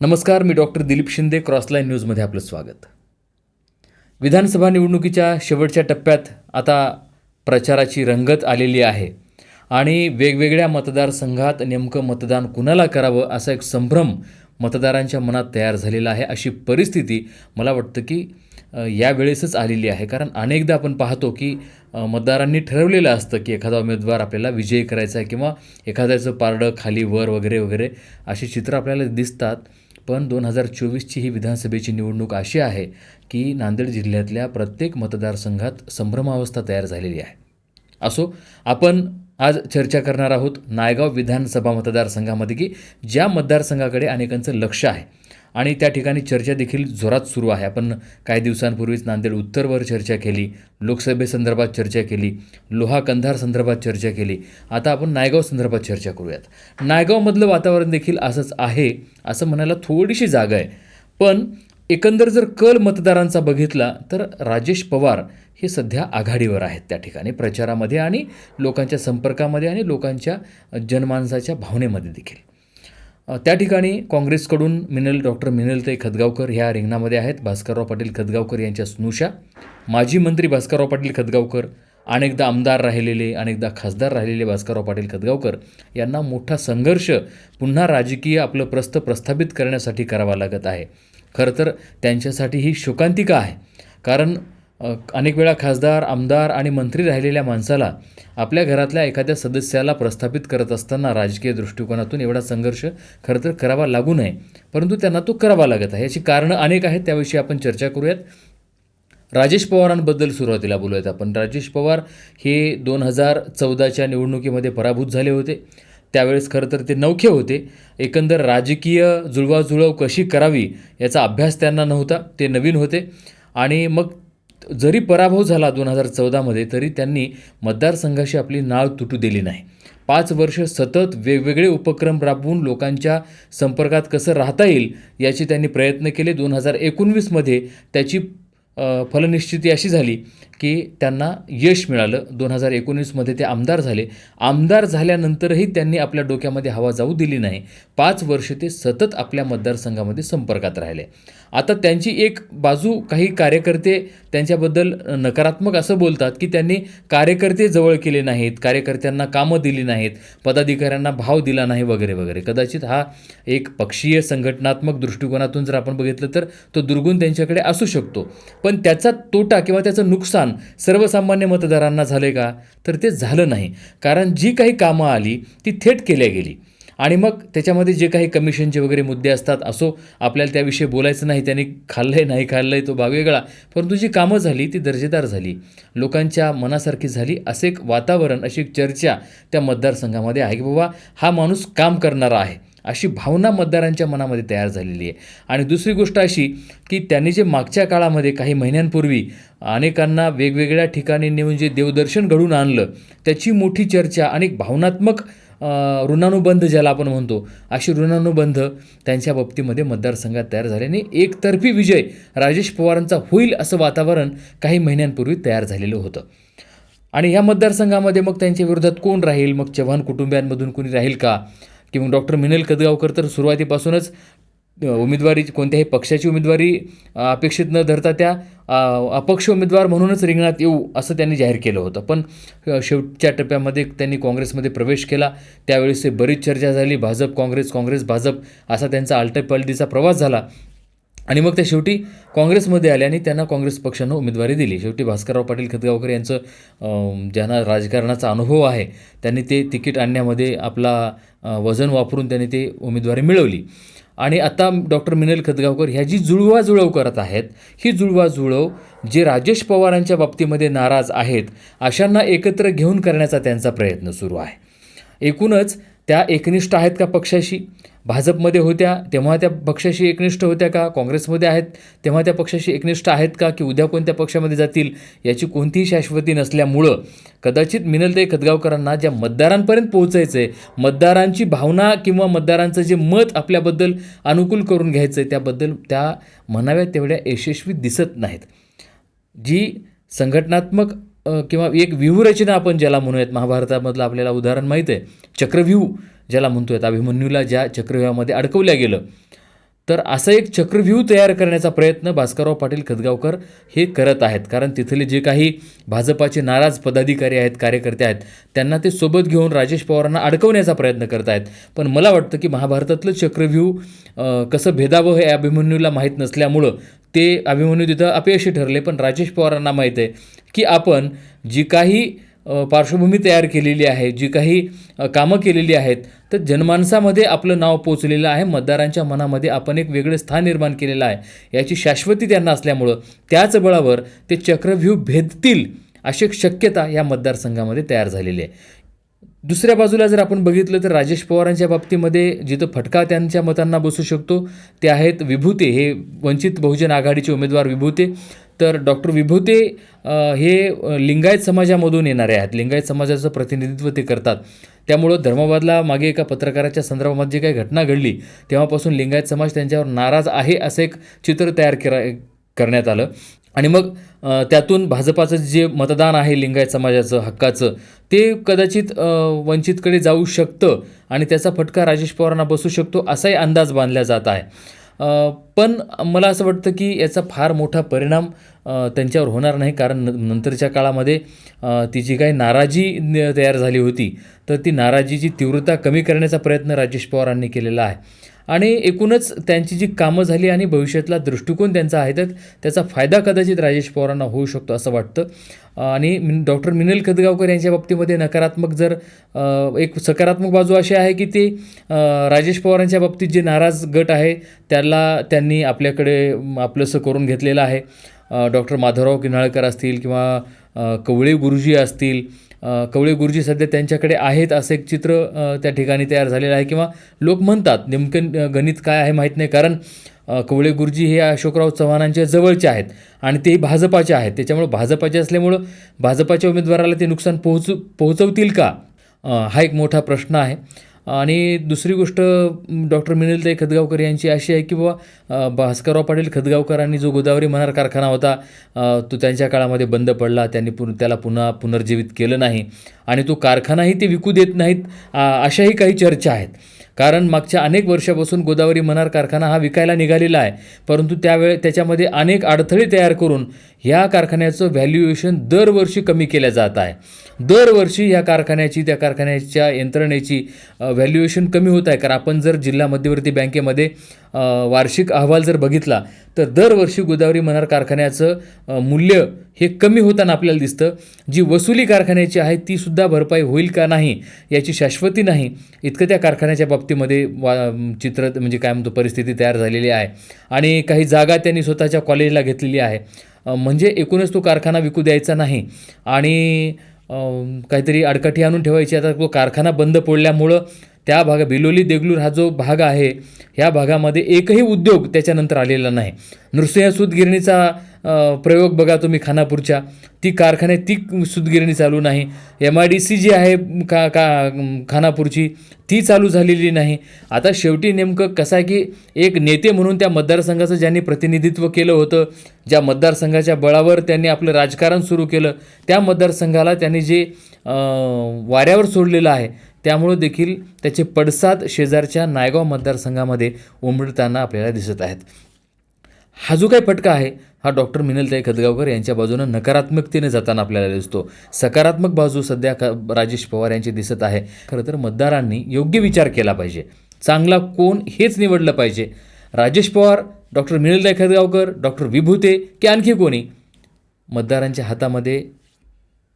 नमस्कार मी डॉक्टर दिलीप शिंदे क्रॉसलाईन न्यूजमध्ये आपलं स्वागत. विधानसभा निवडणुकीच्या शेवटच्या टप्प्यात आता प्रचाराची रंगत आलेली आहे आणि वेगवेगळ्या मतदारसंघात नेमकं मतदान कुणाला करावं असा एक संभ्रम मतदारांच्या मनात तयार झालेला आहे अशी परिस्थिती मला वाटतं की यावेळेसच आलेली आहे. कारण अनेकदा आपण पाहतो की मतदारांनी ठरवलेलं असतं की एखादा उमेदवार आपल्याला विजयी करायचा आहे किंवा एखाद्याचं पारडं खाली वर वगैरे वगैरे अशी चित्र आपल्याला दिसतात. पण दोन हजार चोवीसची ही विधानसभेची निवडणूक अशी आहे की नांदेड जिल्ह्यातल्या प्रत्येक मतदारसंघात संभ्रमावस्था तयार झालेली आहे. असो आपण आज चर्चा करणार आहोत नायगाव विधानसभा मतदारसंघामध्ये की ज्या मतदारसंघाकडे अनेकांचं लक्ष आहे आणि त्या ठिकाणी चर्चा देखील जोरात सुरू आहे. आपण काही दिवसांपूर्वीच नांदेड उत्तरवर चर्चा केली लोकसभेसंदर्भात चर्चा केली लोहा कंधार संदर्भात चर्चा केली. आता आपण नायगाव संदर्भात चर्चा करूयात. नायगावमधलं वातावरण देखील असंच आहे असं म्हणायला थोडीशी जागा आहे. पण एकंदर जर कल मतदारांचा बघितला तर राजेश पवार हे सध्या आघाडीवर आहेत त्या ठिकाणी प्रचारामध्ये आणि लोकांच्या संपर्कामध्ये आणि लोकांच्या जनमानसाच्या भावनेमध्ये देखील. त्या ठिकाणी काँग्रेसकडून मिनल डॉक्टर मिनलताई खदगावकर ह्या रिंगणामध्ये आहेत. भास्करराव पाटील खदगावकर यांच्या स्नुषा माजी मंत्री भास्करराव पाटील खदगावकर अनेकदा आमदार राहिलेले अनेकदा खासदार राहिलेले भास्करराव पाटील खदगावकर यांना मोठा संघर्ष पुन्हा राजकीय आपलं प्रस्थ प्रस्थापित करण्यासाठी करावा लागत आहे. खरं तर त्यांच्यासाठी ही शोकांतिका आहे. कारण अनेक वेळा खासदार आमदार आणि मंत्री राहिलेल्या माणसाला आपल्या घरातल्या एखाद्या सदस्याला प्रस्थापित करत असताना राजकीय दृष्टिकोनातून एवढा संघर्ष खरं तर करावा लागू नये. परंतु त्यांना तो करावा लागत आहे. याची कारणं अनेक आहेत. त्याविषयी आपण चर्चा करूयात. राजेश पवारांबद्दल सुरुवातीला बोलूयात आपण. राजेश पवार हे दोन हजार चौदाच्या निवडणुकीमध्ये पराभूत झाले होते. त्यावेळेस खरं तर ते नौखे होते. एकंदर राजकीय जुळवाजुळव कशी करावी याचा अभ्यास त्यांना नव्हता. ते नवीन होते. आणि मग जरी पराभव झाला दोन हजार चौदामध्ये तरी त्यांनी मतदारसंघाशी आपली नाळ तुटू दिली नाही. पाच वर्ष सतत वेगवेगळे उपक्रम राबवून लोकांच्या संपर्कात कसं राहता येईल याचे त्यांनी प्रयत्न केले. दोन हजार एकोणवीसमध्ये त्याची फलनिश्चिती अशी झाली की त्यांना यश मिळालं. दोन हजार एकोणीसमध्ये ते आमदार झाले. आमदार झाल्यानंतरही त्यांनी आपल्या डोक्यामध्ये हवा जाऊ दिली नाही. पाच वर्ष ते सतत आपल्या मतदारसंघामध्ये संपर्कात राहिले. आता त्यांची एक बाजू काही कार्यकर्ते त्यांच्याबद्दल नकारात्मक असं बोलतात की त्यांनी कार्यकर्ते जवळ केले नाहीत कार्यकर्त्यांना कामं दिली नाहीत पदाधिकाऱ्यांना भाव दिला नाही वगैरे वगैरे. कदाचित हा एक पक्षीय संघटनात्मक दृष्टिकोनातून जर आपण बघितलं तर तो दुर्गुण त्यांच्याकडे असू शकतो. पण त्याचा तोटा किंवा त्याचं नुकसान सर्वसामान्य मतदारांना झाले का? तर ते झालं नाही. कारण जी काही कामं आली ती थेट केल्या गेली. आणि मग त्याच्यामध्ये जे काही कमिशनचे वगैरे मुद्दे असतात असो आपल्याला त्याविषयी बोलायचं नाही त्यांनी खाल्लंय नाही खाल्लंय तो भाग वेगळा. परंतु जी कामं झाली ती दर्जेदार झाली. लोकांच्या मनासारखी झाली. असे एक वातावरण अशी एक चर्चा त्या मतदारसंघामध्ये आहे की बाबा हा माणूस काम करणारा आहे. अशी भावना मतदारांच्या मनामध्ये तयार झालेली आहे. आणि दुसरी गोष्ट अशी की त्यांनी जे मागच्या काळामध्ये काही महिन्यांपूर्वी अनेकांना वेगवेगळ्या ठिकाणी नेऊन जे देवदर्शन घडून आणलं त्याची मोठी चर्चा आणि भावनात्मक ऋणानुबंध ज्याला आपण म्हणतो अशी ऋणानुबंध त्यांच्या बाबतीमध्ये मतदारसंघात तयार झाले आणि एकतर्फी विजय राजेश पवारांचा होईल असं वातावरण काही महिन्यांपूर्वी तयार झालेलं होतं. आणि ह्या मतदारसंघामध्ये मग त्यांच्या विरोधात कोण राहील? मग चव्हाण कुटुंबियांमधून कोणी राहील का? किंवा डॉक्टर मिनल कदगावकर तर सुरुवातीपासूनच उमेदवारी कोणत्याही पक्षाची उमेदवारी अपेक्षित न धरता त्या अपक्ष उमेदवार म्हणूनच रिंगणात येऊ असं त्यांनी जाहीर केलं होतं. पण शेवटच्या टप्प्यामध्ये त्यांनी काँग्रेसमध्ये प्रवेश केला. त्यावेळेस ते बरीच चर्चा झाली. भाजप काँग्रेस काँग्रेस भाजप असा त्यांचा आलटपलटीचा प्रवास झाला. आणि मग ते शेवटी काँग्रेसमध्ये आले आणि त्यांना काँग्रेस पक्षानं उमेदवारी दिली. शेवटी भास्करराव पाटील खतगावकर यांचं ज्यांना राजकारणाचा अनुभव आहे त्यांनी ते तिकीट आणण्यामध्ये आपला वजन वापरून त्यांनी ते उमेदवारी मिळवली. आणि आता डॉक्टर मिनल खतगावकर ह्या जी जुळवाजुळव करत आहेत ही जुळवाजुळव जे राजेश पवारांच्या बाबतीमध्ये नाराज आहेत अशांना एकत्र घेऊन करण्याचा त्यांचा प्रयत्न सुरू आहे. एकूणच त्या एकनिष्ठ आहेत का पक्षाशी? भाजपमध्ये होत्या तेव्हा त्या पक्षाशी एकनिष्ठ होत्या का? काँग्रेसमध्ये आहेत तेव्हा त्या पक्षाशी एकनिष्ठ आहेत का? की उद्या कोणत्या पक्षामध्ये जातील? याची कोणतीही शाश्वती नसल्यामुळं कदाचित मिनलताई खदगावकरांना ज्या मतदारांपर्यंत पोहोचायचं आहे मतदारांची भावना किंवा मतदारांचं जे मत आपल्याबद्दल अनुकूल करून घ्यायचं आहे त्याबद्दल त्या म्हणाव्या तेवढ्या यशस्वी दिसत नाहीत. जी संघटनात्मक किंवा एक व्यूहरचना आपण ज्याला म्हणूयात महाभारतामधलं आपल्याला उदाहरण माहीत आहे चक्रव्यूह ज्याला म्हणतोय अभिमन्यूला ज्या चक्रव्यूहामध्ये अडकवल्या गेलं. तर असं एक चक्रव्यूह तयार करण्याचा प्रयत्न भास्करराव पाटील खदगावकर हे करत आहेत. कारण तिथले जे काही भाजपाचे नाराज पदाधिकारी आहेत कार्यकर्ते आहेत त्यांना ते सोबत घेऊन राजेश पवारांना अडकवण्याचा प्रयत्न करत आहेत. पण मला वाटतं की महाभारतातलं चक्रव्यूह कसं भेदावं हे अभिमन्यूला माहीत नसल्यामुळं ते अभिमन्यू तिथं अपयशी ठरले पण राजेश पवारांना माहीत आहे की आपण जी काही पार्श्वभूमी तयार केलेली आहे जी काही कामं केलेली आहेत तर जनमानसामध्ये आपलं नाव पोचलेलं आहे मतदारांच्या मनामध्ये आपण एक वेगळं स्थान निर्माण केलेलं आहे याची शाश्वती त्यांना असल्यामुळं त्याच बळावर ते चक्रव्यूह भेदतील अशी एक शक्यता या मतदारसंघामध्ये तयार झालेली आहे. दुसऱ्या बाजूला जर आपण बघितलं तर राजेश पवारांच्या बाबतीमध्ये जिथं फटका त्यांच्या मतांना बसू शकतो ते आहेत विभूते. हे वंचित बहुजन आघाडीचे उमेदवार विभूते. तर डॉक्टर विभूते हे लिंगायत समाजामधून येणारे आहेत. लिंगायत समाजाचं प्रतिनिधित्व ते करतात. त्यामुळं धर्माबादला मागे एका पत्रकाराच्या संदर्भात जी काही घटना घडली तेव्हापासून लिंगायत समाज त्यांच्यावर नाराज आहे असं एक चित्र तयार करा करण्यात आलं. आणि मग त्यातून भाजपाचं जे मतदान आहे लिंगायत समाजाचं हक्काचं ते कदाचित वंचितकडे जाऊ शकतं आणि त्याचा फटका राजेश पवारांना बसू शकतो असाही अंदाज बांधला जात आहे. पण मला असं वाटतं की याचा फार मोठा परिणाम त्यांच्यावर होणार नाही कारण न नंतरच्या काळामध्ये ती जी काही नाराजी न- तयार झाली होती तर ती नाराजीची तीव्रता कमी करण्याचा प्रयत्न राजेश पवारांनी केलेला आहे. आणि एकूणच त्यांची जी कामं झाली आणि भविष्यातला दृष्टिकोन त्यांचा आहे तर त्याचा फायदा कदाचित राजेश पवारांना होऊ शकतो असं वाटतं. आणि डॉक्टर मिनल खदगावकर यांच्या बाबतीमध्ये नकारात्मक जर एक सकारात्मक बाजू अशी आहे की ते राजेश पवारांच्या बाबतीत जे नाराज गट आहे त्याला त्यांनी आपल्याकडे आपलंसं करून घेतलेलं आहे. डॉक्टर माधवराव किन्हाळकर असतील किंवा कवळे गुरुजी असतील कवळे गुरुजी सध्या त्यांच्याकडे आहेत असं एक चित्र त्या ठिकाणी तयार झालेलं आहे. किंवा लोक म्हणतात नेमकं गणित काय आहे माहीत नाही. कारण कवळे गुरुजी हे अशोकराव चव्हाणांच्या जवळचे आहेत आणि ते भाजपाचे आहेत. त्याच्यामुळं भाजपाचे असल्यामुळं भाजपाच्या उमेदवाराला ते नुकसान पोहोचू पोहोचवतील का? हा एक मोठा प्रश्न आहे. आणि दुसरी गोष्ट डॉक्टर मिनलताई खदगावकर यांची अशी आहे की बाबा भास्करराव पाटील खदगावकरांनी जो गोदावरी मनार कारखाना होता तो त्यांच्या काळामध्ये बंद पडला. त्यांनी पुन त्याला पुन्हा पुनर्जीवित केलं नाही. आणि तो कारखानाही ते विकू देत नाहीत अशाही काही चर्चा आहेत. कारण मागच्या अनेक वर्षापासून गोदावरी मनार कारखाना हा विकायला निघालेला आहे. परंतु त्यावेळे त्याच्यामध्ये अनेक अडथळे तयार करून ह्या कारखान्याचं व्हॅल्युएशन दरवर्षी कमी केलं जात आहे. दरवर्षी ह्या कारखान्याची त्या कारखान्याच्या यंत्रणेची व्हॅल्युएशन कमी होत आहे. कारण आपण जर जिल्हा मध्यवर्ती बँकेमध्ये वार्षिक अहवाल जर बघितला तर दरवर्षी गोदावरी मनार कारखान्याचं मूल्य हे कमी होताना आपल्याला दिसतं. जी वसुली कारखान्याची आहे ती सुद्धा भरपाई होईल का नाही याची शाश्वती नाही इतकं त्या कारखान्याच्या बाबतीमध्ये वा चित्र म्हणजे काय म्हणतो परिस्थिती तयार झालेली आहे. आणि काही जागा त्यांनी स्वतःच्या कॉलेजला घेतलेली आहे. म्हणजे एकूणच तो कारखाना विकू द्यायचा नाही. आणि काहीतरी अडकाठी आणून ठेवायची. आता तो कारखाना बंद पडल्यामुळं त्या भागा बिलोली देगलूर हा जो भाग आहे ह्या भागामध्ये एकही उद्योग त्याच्यानंतर आलेला नाही. नृसिंह सूतगिरणीचा प्रयोग बघा तुम्ही खानापूरच्या. ती कारखान्यात ती सूतगिरणी चालू नाही. एम आय डी सी जी आहे का का खानापूरची ती चालू झालेली नाही. आता शेवटी नेमकं कसं आहे की एक नेते म्हणून त्या मतदारसंघाचं ज्यांनी प्रतिनिधित्व केलं होतं ज्या मतदारसंघाच्या बळावर त्यांनी आपलं राजकारण सुरू केलं त्या मतदारसंघाला त्यांनी जे वाऱ्यावर सोडलेलं आहे त्यामुळं देखील त्याचे पडसाद शेजारच्या नायगाव मतदारसंघामध्ये उमटताना आपल्याला दिसत आहेत. हा जो काही फटका आहे हा डॉक्टर मिनलताई खदगावकर यांच्या बाजूनं नकारात्मकतेने जाताना आपल्याला दिसतो. सकारात्मक बाजू सध्या क राजेश पवार यांची दिसत आहे. खरं तर मतदारांनी योग्य विचार केला पाहिजे. चांगला कोण हेच निवडलं पाहिजे. राजेश पवार डॉक्टर मिनलताई खदगावकर डॉक्टर विभूते की आणखी कोणी? मतदारांच्या हातामध्ये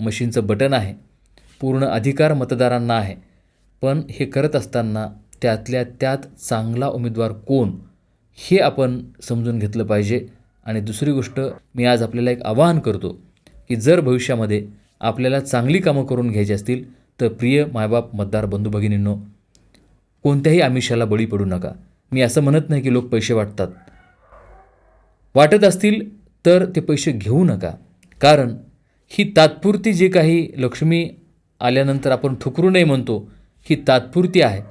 मशीनचं बटन आहे. पूर्ण अधिकार मतदारांना आहे. पण हे करत असताना त्यातल्या त्यात चांगला उमेदवार कोण हे आपण समजून घेतलं पाहिजे. आणि दुसरी गोष्ट मी आज आपल्याला एक आवाहन करतो की जर भविष्यामध्ये आपल्याला चांगली कामं करून घ्यायची असतील तर प्रिय मायबाप मतदार बंधू भगिनींनो कोणत्याही आमिषाला बळी पडू नका. मी असं म्हणत नाही की लोक पैसे वाटतात. वाटत असतील तर ते पैसे घेऊ नका. कारण ही तात्पुरती जे काही लक्ष्मी आल्यानंतर आपण ठुकरू नये म्हणतो ही तात्पुरती आहे.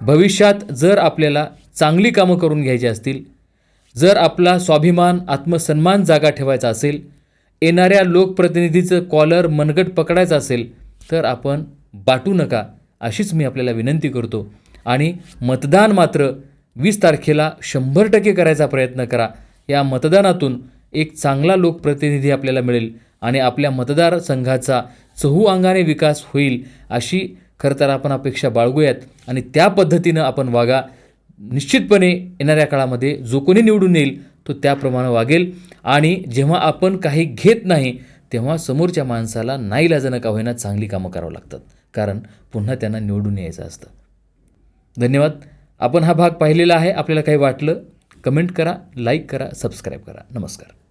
भविष्यात जर आपल्याला चांगली कामं करून घ्यायची असतील जर आपला स्वाभिमान आत्मसन्मान जागा ठेवायचा असेल येणाऱ्या लोकप्रतिनिधीचं कॉलर मनगट पकडायचं असेल तर आपण बाटू नका अशीच मी आपल्याला विनंती करतो. आणि मतदान मात्र वीस तारखेला शंभर टक्के करायचा प्रयत्न करा. या मतदानातून एक चांगला लोकप्रतिनिधी आपल्याला मिळेल आणि आपल्या मतदारसंघाचा चहू अंगाने विकास होईल अशी खरं तर आपण अपेक्षा बाळगूयात आणि त्या पद्धतीनं आपण वागा. निश्चितपणे येणाऱ्या काळामध्ये जो कोणी निवडून येईल तो त्याप्रमाणे वागेल. आणि जेव्हा आपण काही घेत नाही तेव्हा समोरच्या माणसाला नाईलाजानं का होईना चांगली कामं करावं लागतात. कारण पुन्हा त्यांना निवडून यायचं असतं. धन्यवाद. आपण हा भाग पाहिलेला आहे. आपल्याला काही वाटलं? कमेंट करा लाईक करा सबस्क्राईब करा. नमस्कार.